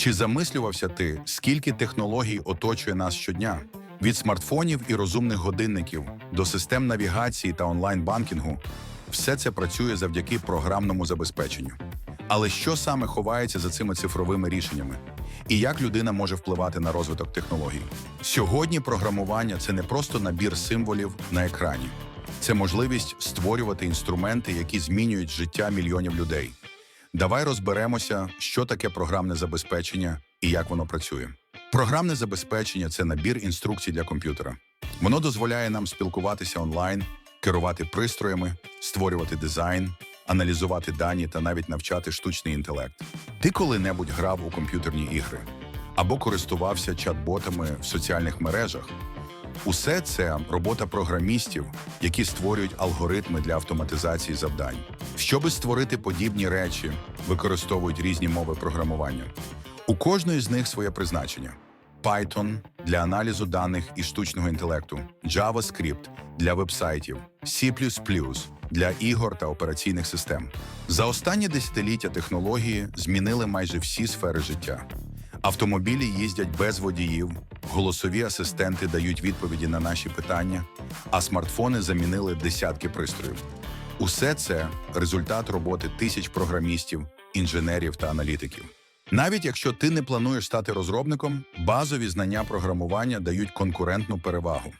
Чи замислювався ти, скільки технологій оточує нас щодня? Від смартфонів і розумних годинників до систем навігації та онлайн-банкінгу все це працює завдяки програмному забезпеченню. Але що саме ховається за цими цифровими рішеннями? І як людина може впливати на розвиток технологій? Сьогодні програмування це не просто набір символів на екрані, це можливість створювати інструменти, які змінюють життя мільйонів людей. Давай розберемося, що таке програмне забезпечення і як воно працює. Програмне забезпечення це набір інструкцій для комп'ютера. Воно дозволяє нам спілкуватися онлайн, керувати пристроями, створювати дизайн, аналізувати дані та навіть навчати штучний інтелект. Ти коли-небудь грав у комп'ютерні ігри або користувався чат-ботами в соціальних мережах. Усе це робота програмістів, які створюють алгоритми для автоматизації завдань. Щоби створити подібні речі, використовують різні мови програмування. У кожної з них своє призначення: Python для аналізу даних і штучного інтелекту, JavaScript для вебсайтів, C++ для ігор та операційних систем. За останні десятиліття технології змінили майже всі сфери життя. Автомобілі їздять без водіїв, голосові асистенти дають відповіді на наші питання, а смартфони замінили десятки пристроїв. Усе це результат роботи тисяч програмістів, інженерів та аналітиків. Навіть якщо ти не плануєш стати розробником, базові знання програмування дають конкурентну перевагу.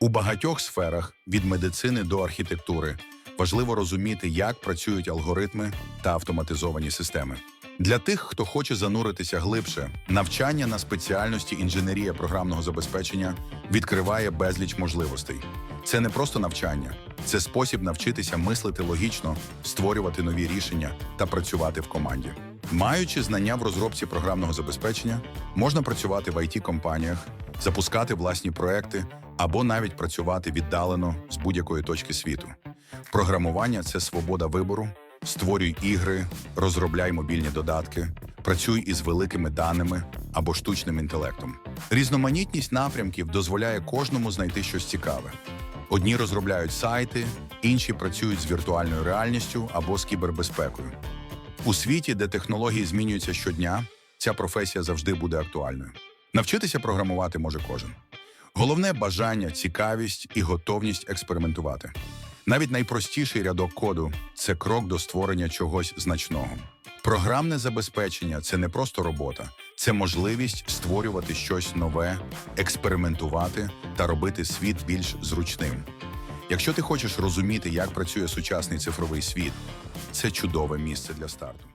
У багатьох сферах, від медицини до архітектури, важливо розуміти, як працюють алгоритми та автоматизовані системи. Для тих, хто хоче зануритися глибше, навчання на спеціальності інженерія програмного забезпечення відкриває безліч можливостей. Це не просто навчання, це спосіб навчитися мислити логічно, створювати нові рішення та працювати в команді. Маючи знання в розробці програмного забезпечення, можна працювати в it компаніях запускати власні проекти або навіть працювати віддалено з будь-якої точки світу. Програмування це свобода вибору. Створюй ігри, розробляй мобільні додатки, працюй із великими даними або штучним інтелектом. Різноманітність напрямків дозволяє кожному знайти щось цікаве. Одні розробляють сайти, інші працюють з віртуальною реальністю або з кібербезпекою. У світі, де технології змінюються щодня, ця професія завжди буде актуальною. Навчитися програмувати може кожен. Головне бажання, цікавість і готовність експериментувати. Навіть найпростіший рядок коду це крок до створення чогось значного. Програмне забезпечення це не просто робота, це можливість створювати щось нове, експериментувати та робити світ більш зручним. Якщо ти хочеш розуміти, як працює сучасний цифровий світ, це чудове місце для старту.